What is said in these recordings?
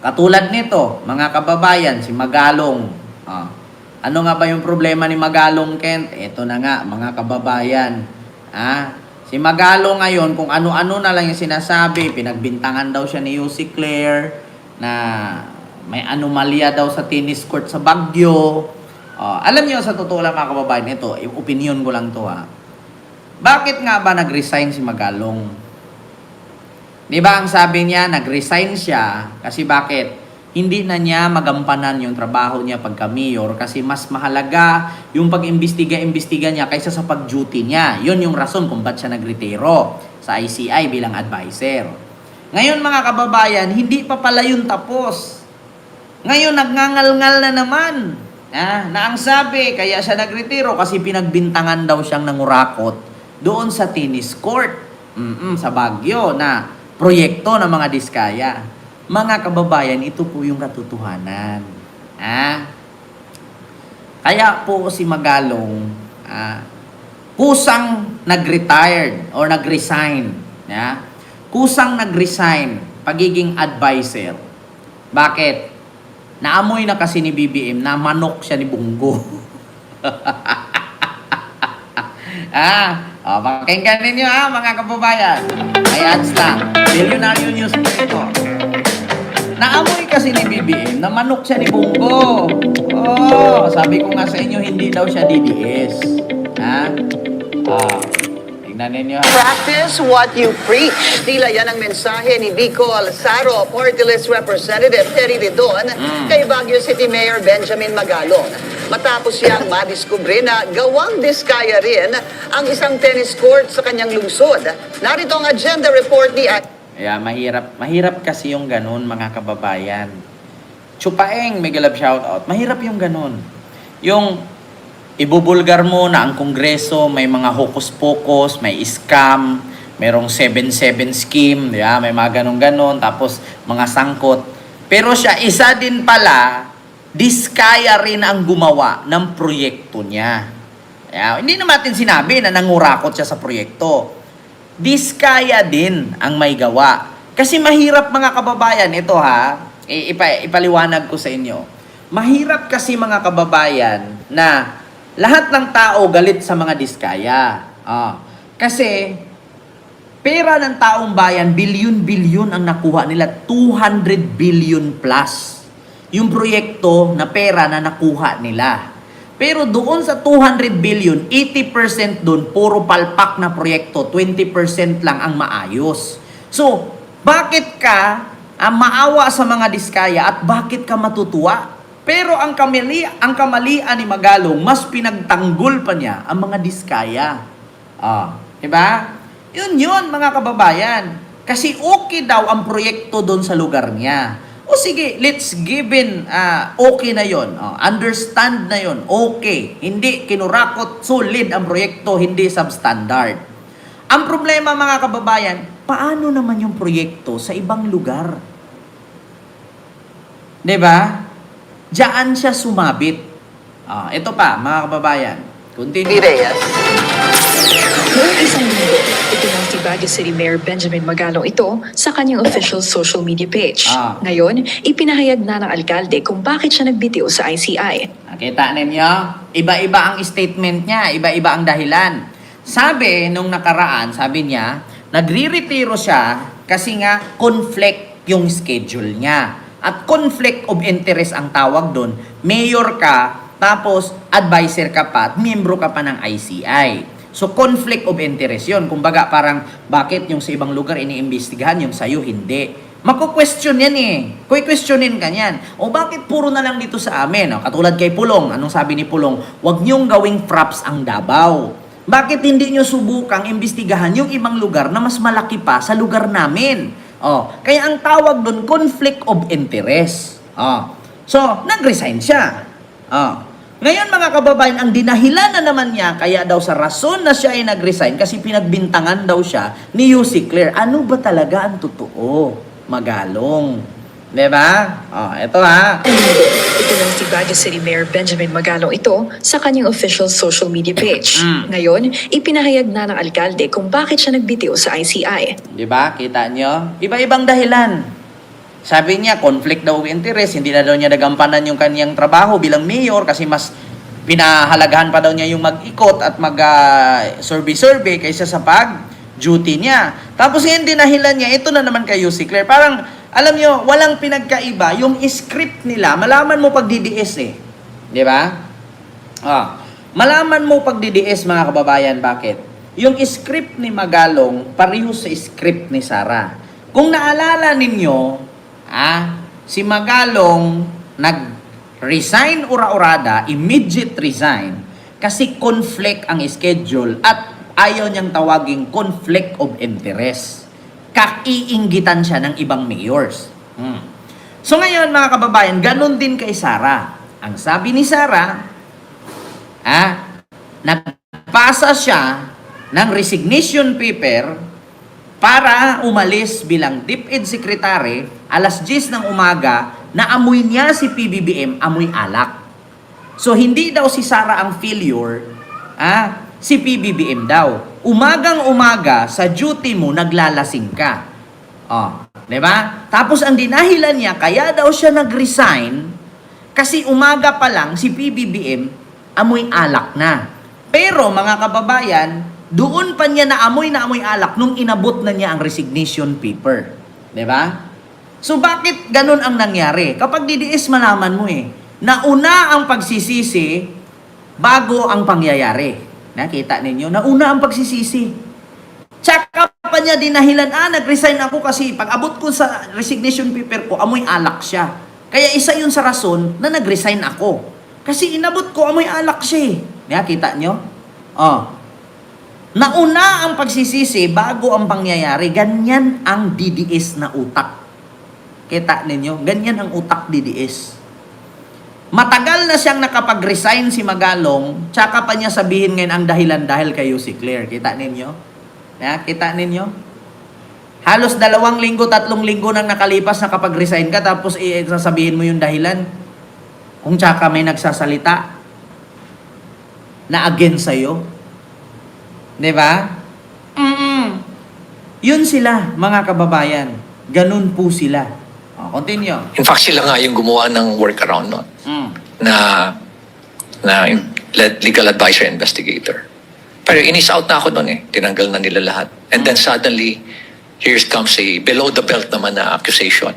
Katulad nito, mga kababayan, si Magalong. Ah, ano nga ba yung problema ni Magalong, Kent? Ito na nga, mga kababayan. Ah, si Magalong ngayon, kung ano-ano na lang yung sinasabi, pinagbintangan daw siya ni Yussi Claire, na may anomalya daw sa tennis court sa Baguio. Ah, alam niyo sa totoo lang mga kababayan, ito, opinion ko lang to ha. Bakit nga ba nag-resign si Magalong? Di ba ang sabi niya, nag-resign siya kasi bakit? Hindi na niya magampanan yung trabaho niya pagka mayor kasi mas mahalaga yung pag-imbestiga-imbestiga niya kaysa sa pag-duty niya. Yun yung rason kung ba't siya nagretiro sa ICI bilang advisor. Ngayon mga kababayan, hindi pa pala yun tapos. Ngayon nagngangal-ngal na naman. Ah, na ang sabi, kaya siya nagretiro kasi pinagbintangan daw siyang nangurakot doon sa tennis court mm sa Baguio na proyekto ng mga diskaya. Mga kababayan, ito po yung katotohanan. Ah, kaya po si Magalong ah, kusang nag-retired or nag-resign. Yeah? Kusang nag-resign pagiging advisor. Bakit? Naamoy na kasi ni BBM na manok siya ni Bungo. ah, oh, pakinggan ninyo ah, mga kababayan. Ads lang. Billionaire News po. Naamoy kasi ni BBM na manok siya ni Bungo. Oh, sabi ko nga sa inyo, hindi daw siya DDS. Ha? Ah, tingnan ninyo. Practice what you preach. Tila yan ang mensahe ni Vico Alzaro, Party List Representative Terry Didon, kay Baguio City Mayor Benjamin Magalong. Matapos siyang madiskubre na gawang diskaya rin ang isang tennis court sa kanyang lungsod. Narito ang agenda report ni Kaya mahirap, mahirap kasi yung ganun mga kababayan. Chupaeng, mega love shoutout. Mahirap yung ganun. Yung ibubulgar mo na ang kongreso, may mga hokus-pokus, may scam, merong 7-7 scheme, di may mga ganun-ganon, tapos mga sangkot. Pero siya, isa din pala, diskaya rin ang gumawa ng proyekto niya. Kaya, hindi naman natin sinabi na nangurakot siya sa proyekto diskaya din ang may gawa. Kasi mahirap mga kababayan, ito ha, ipa- ipaliwanag ko sa inyo. Mahirap kasi mga kababayan na lahat ng tao galit sa mga diskaya. Ah, kasi pera ng taong bayan, bilyon-bilyon ang nakuha nila, 200 billion plus. Yung proyekto na pera na nakuha nila. Pero doon sa 200 billion, 80% doon, puro palpak na proyekto, 20% lang ang maayos. So, bakit ka ah, maawa sa mga diskaya at bakit ka matutuwa? Pero ang kamali, ang kamalian ni Magalong, mas pinagtanggol pa niya ang mga diskaya. Ah, 'di ba? Yun yun, mga kababayan. Kasi okay daw ang proyekto doon sa lugar niya. O sige, let's give in, ah, okay na yon. Oh, understand na yon. Okay. Hindi kinurakot, solid ang proyekto, hindi substandard. Ang problema mga kababayan, paano naman yung proyekto sa ibang lugar? 'Di ba? Diyan siya sumabit. Ah, ito pa, mga kababayan. Continue. Reyes. Noong isang linggo, itinang si Baguio City Mayor Benjamin Magalong ito sa kanyang official social media page. Ah. Ngayon, ipinahayag na ng alkalde kung bakit siya nagbitiw sa ICI. Nakita ninyo? Iba-iba ang statement niya, iba-iba ang dahilan. Sabi nung nakaraan, sabi niya, nagre-retiro siya kasi nga conflict yung schedule niya. At conflict of interest ang tawag doon. Mayor ka, tapos advisor ka pa, at miyembro ka pa ng ICI. So conflict of interest yun. Kumbaga parang bakit yung sa ibang lugar iniimbestigahan, yung sa'yo hindi. Mako-question yan eh. Kuy-questionin ka yan. O bakit puro na lang dito sa amin? O, katulad kay Pulong. Anong sabi ni Pulong? Huwag niyong gawing props ang Davao. Bakit hindi niyo subukang imbestigahan yung ibang lugar na mas malaki pa sa lugar namin? Oh, kaya ang tawag doon conflict of interest. Oh. So, nag-resign siya. Oh. Ngayon mga kababayan, ang dinahilan na naman niya, kaya daw sa rason na siya ay nag-resign kasi pinagbintangan daw siya ni Yussi Claire. Ano ba talaga ang totoo? Magalong. 'Di ba? Oh, eto ha. Itinang si Baguio City Mayor Benjamin Magalong ito sa kanyang official social media page. Mm. Ngayon, ipinahayag na ng alkalde kung bakit siya nagbitiw sa ICI. 'Di ba? Kita nyo? Iba-ibang dahilan. Sabi niya, conflict daw of interest, hindi na daw niya nagampanan yung kanyang trabaho bilang mayor kasi mas pinahalagahan pa daw niya yung mag-ikot at mag-survey-survey kaysa sa pag-duty niya. Tapos ngayon dinahilan niya, ito na naman kayo si Claire. Parang, alam niyo, walang pinagkaiba. Yung script nila, malaman mo pag DDS eh. Di ba? Ah, malaman mo pag DDS mga kababayan, bakit? Yung script ni Magalong, pareho sa script ni Sara. Kung naalala ninyo, ah, si Magalong nag-resign ura-urada, immediate resign, kasi conflict ang schedule at ayaw niyang tawaging conflict of interest. Kakiinggitan siya ng ibang mayors. Hmm. So ngayon mga kababayan, ganun din kay Sara. Ang sabi ni Sara, ah, nagpasa siya ng resignation paper para umalis bilang DepEd Secretary alas 10 ng umaga na amoy niya si PBBM amoy alak. So hindi daw si Sara ang failure, ah, si PBBM daw. Umagang umaga sa duty mo naglalasing ka. Oh, 'di ba? Tapos ang dinahilan niya kaya daw siya nag-resign kasi umaga pa lang si PBBM amoy alak na. Pero mga kababayan, doon pa niya na amoy na amoy alak nung inabot na niya ang resignation paper. 'Di ba? So bakit ganun ang nangyari? Kapag DDS malaman mo eh, nauna ang pagsisisi bago ang pangyayari. Nakita ninyo? Nauna ang pagsisisi. Tsaka pa niya dinahilan, ah, nag-resign ako kasi pag abot ko sa resignation paper ko, amoy alak siya. Kaya isa yun sa rason na nag-resign ako. Kasi inabot ko, amoy alak siya eh. Nakita nyo? Oh. Nauna ang pagsisisi bago ang pangyayari. Ganyan ang DDS na utak. Kita ninyo? Ganyan ang utak DDS. Matagal na siyang nakapag-resign si Magalong, tsaka pa niya sabihin ngayon ang dahilan dahil kayo si Claire. Kita ninyo? Ya, kita ninyo? Halos dalawang linggo, tatlong linggo nang nakalipas na kapag resign ka, tapos eh, sasabihin mo yung dahilan. Kung tsaka may nagsasalita na against sa'yo. Di ba? Mm-mm. Yun sila, mga kababayan. Ganun po sila. O, continue. In fact, sila nga yung gumawa ng workaround nun Mm. na na le- legal advisor investigator. Pero inis out na ako nun eh. Tinanggal na nila lahat. And then suddenly, here comes a below the belt naman na accusation.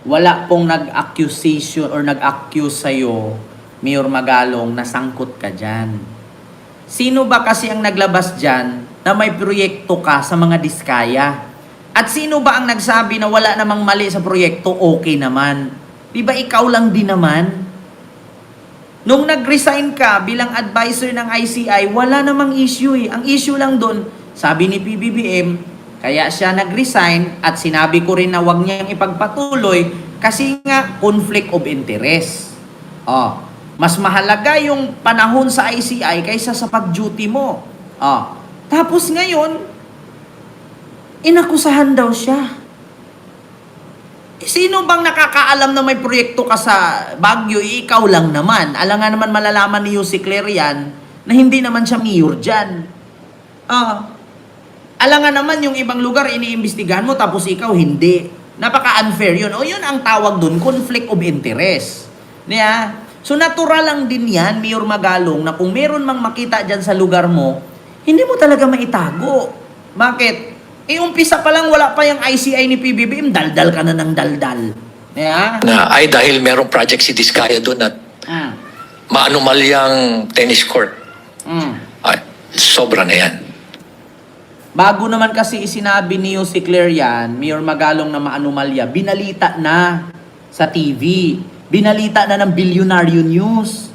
wala pong nag-accusation or nag-accuse sa'yo, Mayor Magalong, na sangkot ka dyan. Sino ba kasi ang naglabas dyan na may proyekto ka sa mga diskaya? At sino ba ang nagsabi na wala namang mali sa proyekto, okay naman? Di ba ikaw lang din naman? Nung nag-resign ka bilang advisor ng ICI, wala namang issue eh. Ang issue lang doon, sabi ni PBBM, kaya siya nag-resign at sinabi ko rin na wag niyang ipagpatuloy kasi nga conflict of interest. Oh, mas mahalaga yung panahon sa ICI kaysa sa pag-duty mo. Oh, tapos ngayon, inakusahan daw siya. Eh, Sino bang nakakaalam na may proyekto ka sa Baguio? Eh, Ikaw lang naman. Alam nga naman malalaman ni Yussi Claire yan na hindi naman siya mayor dyan. Ah. alam nga naman yung ibang lugar iniimbestigahan mo tapos ikaw hindi. Napaka-unfair yun. O yun ang tawag dun, conflict of interest. Niya? So natural lang din yan, Mayor Magalong, na kung meron mang makita dyan sa lugar mo, hindi mo talaga maitago. Bakit? Eh, umpisa pa lang, wala pa yung ICI ni PBBM, daldal ka na ng daldal. Yeah? Na ay dahil merong project si Diskaya doon at Mm. maanumalyang tennis court. Mm. Ay, sobra na yan. Bago naman kasi isinabi ni Yossi Claire yan, Mayor Magalong na maanumalya, binalita na sa TV. Binalita na ng Billionaire News.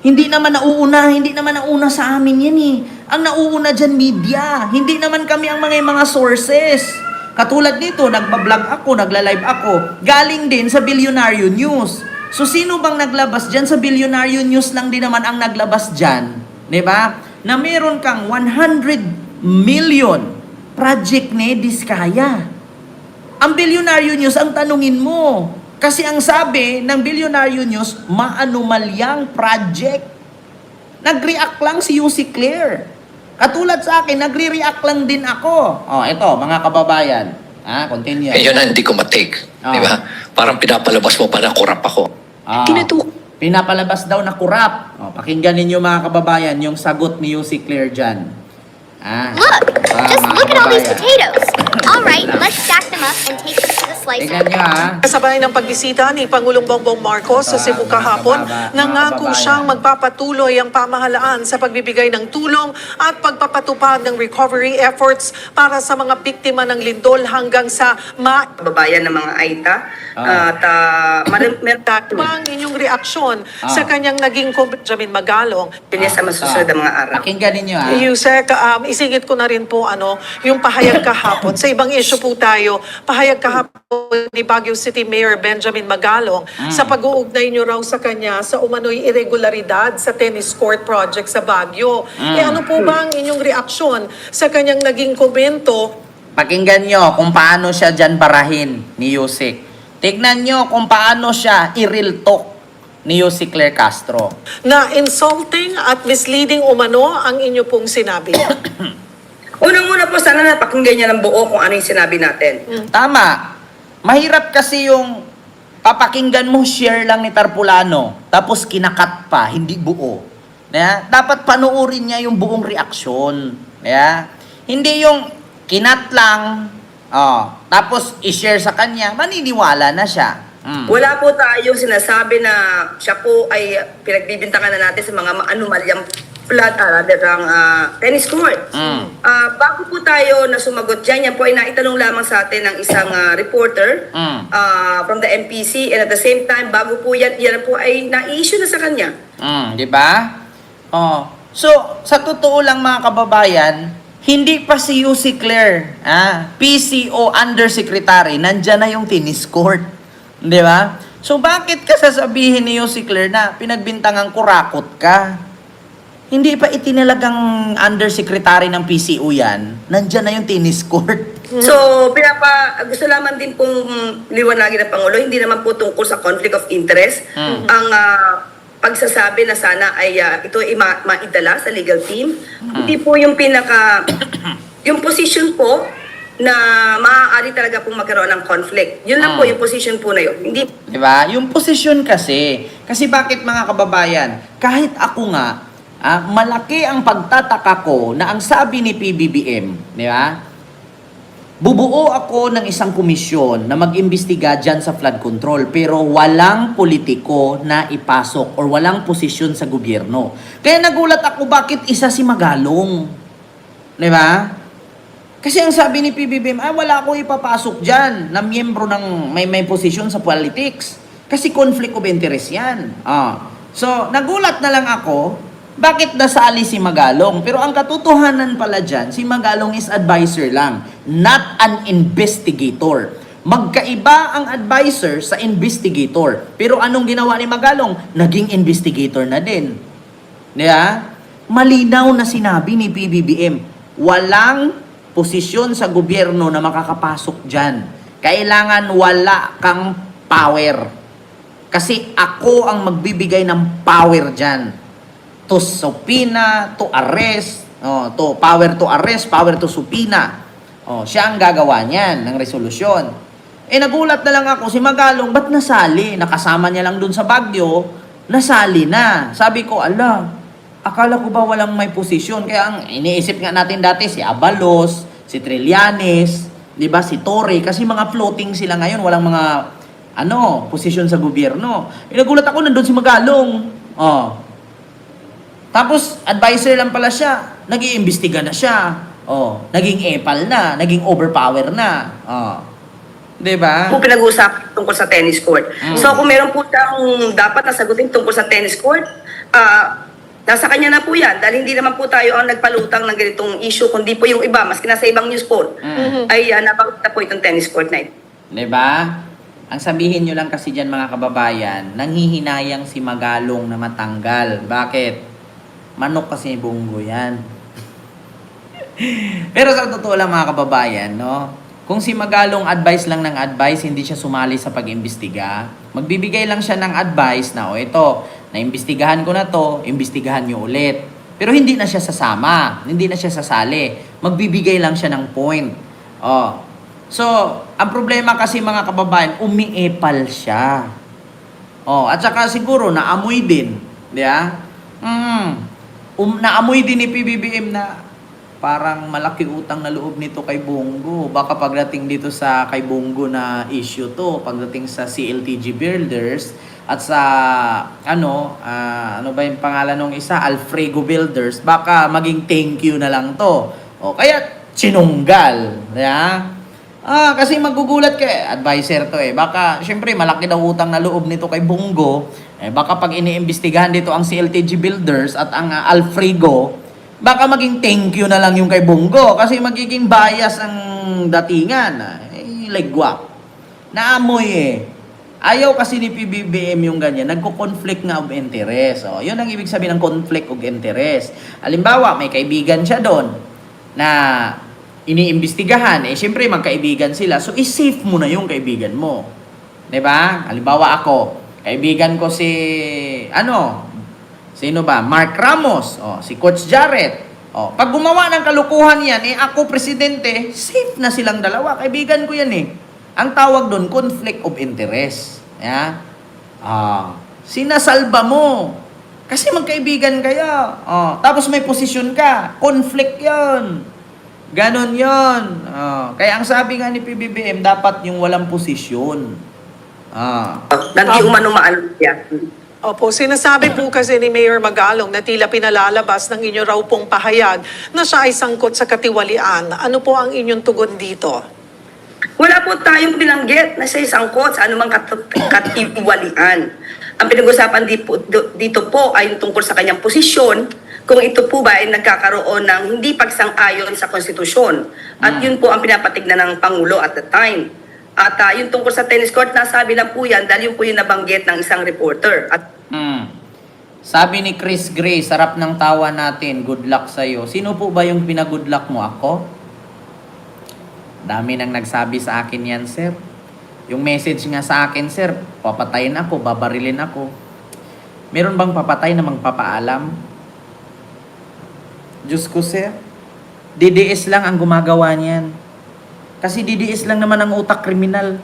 Hindi naman nauuna, hindi naman nauuna sa amin yan eh. Ang nauuna dyan, media. Hindi naman kami ang mga mga sources. Katulad nito, nagbablog ako, nagla-live ako. Galing din sa Billionaire News. So sino bang naglabas dyan? Sa Billionaire News lang din naman ang naglabas dyan. ba? Na meron kang 100 million project ni Diskaya. Ang Billionaire News ang tanungin mo. Kasi ang sabi ng Billionaire News, maanumalyang project. Nag-react lang si Yussi Claire. Katulad sa akin, nagre-react lang din ako. Oh, ito, mga kababayan. Ah, continue. Eh, yun ang hindi ko matake. Ah. Di ba? Parang pinapalabas mo pa na kurap ako. Ah, Tinutuk- pinapalabas daw na kurap. Oh, pakinggan ninyo mga kababayan yung sagot ni Yussi Claire dyan. Ah, Look, ah, just look at all these potatoes. All right, let's stack them up and take them to the slicer. Tingnan nyo ha. Kasabay ng pagbisita ni Pangulong Bongbong Marcos sa Ah, Cebu kahapon, nangako siyang magpapatuloy ang pamahalaan sa pagbibigay ng tulong at pagpapatupad ng recovery efforts para sa mga biktima ng lindol hanggang sa ma kababayan ng mga AITA. Ah. At uh, ang inyong reaksyon sa Ah. kanyang naging Benjamin Magalong? niya sa masusunod na mga araw. Pakinggan ninyo ha. Yusek, um, isingit ko na rin po ano, yung pahayag kahapon. Sa ibang issue po tayo, pahayag kahapon ni Baguio City Mayor Benjamin Magalong sa pag-uugnay nyo raw sa kanya sa umano'y irregularidad sa tennis court project sa Baguio. Eh ano po ba ang inyong reaksyon sa kanyang naging komento Pakinggan nyo kung paano siya dyan barahin ni Yusik. Tignan nyo kung paano siya i-real talk ni Yusik Claire Castro. na insulting at misleading umano ang inyo pong sinabi? Unang-una po, sana napakinggan niya ng buo kung ano yung sinabi natin. Tama. Mahirap kasi yung papakinggan mo, share lang ni Tarpulano, tapos kinakat pa, hindi buo. Yeah? Dapat panuorin niya yung buong reaksyon. Yeah? Hindi yung kinat lang, oh, tapos i-share sa kanya, maniniwala na siya. Mm. Wala po tayong sinasabi na siya po ay pinagbibintangan na natin sa mga maanumalyang flat, ah, rather ang ah, tennis court. Mm. Ah, bago po tayo na sumagot dyan, yan po ay naitanong lamang sa atin ng isang ah, reporter Mm. ah, from the MPC and at the same time, bago po yan, yan po ay na-issue na sa kanya. Mm, di ba? Oh. So, sa totoo lang mga kababayan, hindi pa si Yussi Claire, ah, PCO Undersecretary, nandyan na yung tennis court. Di ba? So, bakit ka sasabihin ni Yussi Claire na pinagbintangang kurakot ka? Hindi pa itinalagang undersecretary ng PCO yan. Nandyan na yung tennis court. So, pinapa, gusto lamang din pong liwanagin ng Pangulo, hindi naman po tungkol sa conflict of interest. Mm. Ang ah, pagsasabi na sana ay ah, ito ay ma- maidala sa legal team. Hindi po yung pinaka, yung position po na maaari talaga pong magkaroon ng conflict. Yun lang po Mm. yung position po na yun. Hindi Di ba? Yung posisyon kasi. Kasi bakit mga kababayan, kahit ako nga, ah, malaki ang pagtataka ko na ang sabi ni PBBM, di ba? Bubuo ako ng isang komisyon na mag-imbestiga dyan sa flood control pero walang politiko na ipasok or walang posisyon sa gobyerno. Kaya nagulat ako bakit isa si Magalong. Di ba? Kasi ang sabi ni PBBM, ah, wala akong ipapasok dyan na miyembro ng may may posisyon sa politics. Kasi conflict of interest yan. Ah. So, nagulat na lang ako, bakit nasali si Magalong? Pero ang katotohanan pala dyan, si Magalong is advisor lang, not an investigator. Magkaiba ang advisor sa investigator. Pero anong ginawa ni Magalong? Naging investigator na din. Di ba? Malinaw na sinabi ni PBBM, walang posisyon sa gobyerno na makakapasok dyan. Kailangan wala kang power. Kasi ako ang magbibigay ng power dyan. To subpoena, to arrest, oh, to power to arrest, power to subpoena. Oh, siya ang gagawa niyan ng resolusyon. Eh nagulat na lang ako, si Magalong, ba't nasali? Nakasama niya lang dun sa Bagyo, nasali na. Sabi ko, ala, akala ko ba walang may posisyon? Kaya ang iniisip nga natin dati, si Abalos, si Trillanes, di ba, si Torre, kasi mga floating sila ngayon, walang mga, ano, posisyon sa gobyerno. Eh, nagulat ako, nandun si Magalong. Oh. Tapos, advisor lang pala siya. Nag-iimbestiga na siya. Oh, naging epal na, naging overpower na. Oh. 'Di ba? po pinag-uusapan tungkol sa tennis court. So kung meron po siyang dapat na sagutin tungkol sa tennis court, ah nasa kanya na po yan. Dahil hindi naman po tayo ang nagpalutang ng ganitong issue, kundi po yung iba, maski nasa ibang news po, ay uh, nabanggit na po itong tennis court na ito. 'Di ba? Ang sabihin nyo lang kasi dyan mga kababayan, nanghihinayang si Magalong na matanggal. Bakit? Manok kasi bunggo yan. Pero sa totoo lang mga kababayan, no? Kung si Magalong advice lang ng advice, hindi siya sumali sa pag-imbestiga, magbibigay lang siya ng advice na, o ito, naimbestigahan ko na to, imbestigahan nyo ulit. Pero hindi na siya sasama, hindi na siya sasali. Magbibigay lang siya ng point. Oh, So, ang problema kasi mga kababayan, umiepal siya. Oh, at saka siguro naamoy din, di ba? Mm. Um, naamoy din ni PBBM na parang malaki utang na loob nito kay Bongo. Baka pagdating dito sa kay Bongo na issue to, pagdating sa CLTG Builders at sa ano, ah, ano ba yung pangalan ng isa, Alfrego Builders, baka maging thank you na lang to. O kaya sinunggal, ba? Ah, kasi magugulat ka eh. Advisor to eh. Baka, syempre, malaki daw utang na loob nito kay Bungo. Eh, baka pag iniimbestigahan dito ang CLTG Builders at ang ah, Alfrigo, baka maging thank you na lang yung kay Bungo. Kasi magiging bias ang datingan. Eh, legwak. Naamoy eh. Ayaw kasi ni PBBM yung ganyan. Nagko-conflict nga of interest. O, yun ang ibig sabihin ng conflict of interest. Halimbawa, may kaibigan siya doon na iniimbestigahan. Eh, syempre, magkaibigan sila. So, i-safe mo na yung kaibigan mo. ba? Halimbawa ako, kaibigan ko si, ano, sino ba? Mark Ramos. O, si Coach Jarrett. O, pag gumawa ng kalukuhan yan, eh, ako presidente, safe na silang dalawa. Kaibigan ko yan eh. Ang tawag doon, conflict of interest. Yeah? Ah, sinasalba mo. Kasi magkaibigan kayo. Oh, tapos may posisyon ka. Conflict yon. Ganon yon. Oh, kaya ang sabi nga ni PBBM, dapat yung walang posisyon. Ah. Nang di umano maano yan. Opo, sinasabi po kasi ni Mayor Magalong na tila pinalalabas ng inyo raw pong pahayag na siya ay sangkot sa katiwalian. Ano po ang inyong tugon dito? Wala po tayong binanggit na siya sangkot sa anumang kat- katiwalian. Ang pinag-usapan dito po ay tungkol sa kanyang posisyon, kung ito po ba ay nagkakaroon ng hindi pagsang-ayon sa konstitusyon. At yun po ang pinapatignan ng Pangulo at the time. At ah, yung tungkol sa tennis court, nasabi lang po yan dahil yun po yung nabanggit ng isang reporter. At Hmm. Sabi ni Chris Gray, sarap ng tawa natin, good luck sa'yo. Sino po ba yung pinagood luck mo? Ako? Dami nang nagsabi sa akin yan, sir. Yung message nga sa akin, sir, papatayin ako, babarilin ako. Meron bang papatay na magpapaalam? Diyos ko, sir. DDS lang ang gumagawa niyan. Kasi DDS lang naman ang utak kriminal.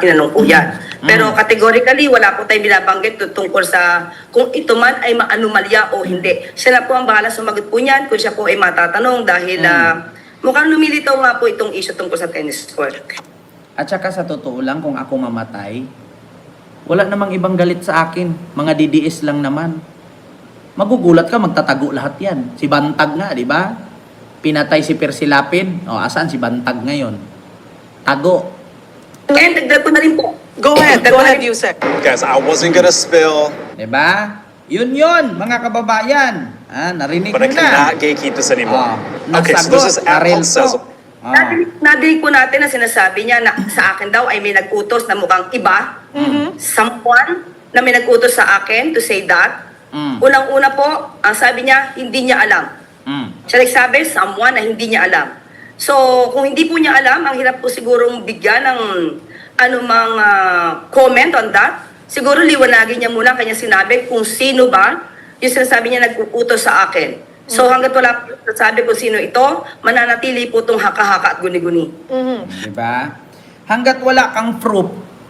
tinanong po yan. Pero categorically, wala po tayong binabanggit tungkol sa kung ito man ay maanumalya o hindi. Siya na po ang bahala sumagot po niyan kung siya po ay matatanong dahil ah, mukhang lumilitaw nga po itong issue tungkol sa tennis court. At saka sa totoo lang, kung ako mamatay, wala namang ibang galit sa akin. Mga DDS lang naman. Magugulat ka, magtatago lahat yan. Si Bantag nga, di ba? Pinatay si Persilapin. O, asan si Bantag ngayon? Tago. Kaya dagdag ko na rin po. Go ahead, go ahead, rin- Yusek. Guys, I wasn't gonna spill, Di ba? Yun yun, mga kababayan. Ah, narinig but I mo na. cannot gatekeep this anymore. Oh, okay, so this app called Sezzle. Oh. Nadinig, nadinig po natin na sinasabi niya na sa akin daw ay may nag-utos na mukhang iba. Someone na may nag-utos sa akin to say that. Mm. Unang-una po, ang sabi niya, hindi niya alam. Mm. Siya nagsabi, someone na hindi niya alam. So, kung hindi po niya alam, ang hirap po sigurong bigyan ng anumang ah, comment on that. Siguro liwanagin niya muna kanya sinabi kung sino ba yung sinasabi niya nag-uutos sa akin. So hanggat wala po sabi kung sino ito, mananatili po itong haka-haka at guni-guni. Di ba? Hanggat wala kang proof,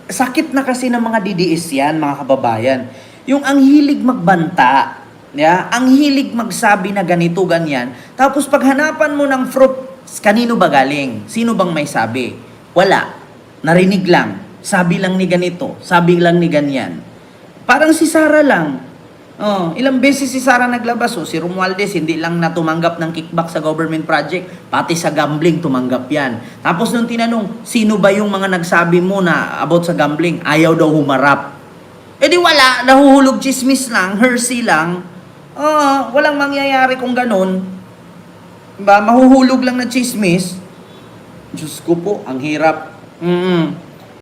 sakit na kasi ng mga DDS yan, mga kababayan. Yung ang hilig magbanta, yeah? ang hilig magsabi na ganito, ganyan. Tapos paghanapan mo ng proof, kanino ba galing? Sino bang may sabi? Wala. Narinig lang. Sabi lang ni ganito. Sabi lang ni ganyan. Parang si Sara lang. Oh, ilang beses si Sara naglabas. Oh, si Romualdez hindi lang na tumanggap ng kickback sa government project, pati sa gambling tumanggap yan. Tapos nung tinanong, sino ba yung mga nagsabi mo na about sa gambling? Ayaw daw humarap. Eh di wala, nahuhulog chismis lang, hearsay lang. Oh, walang mangyayari kung ganun. Ba, mahuhulog lang na chismis. Diyos ko po, ang hirap. Mm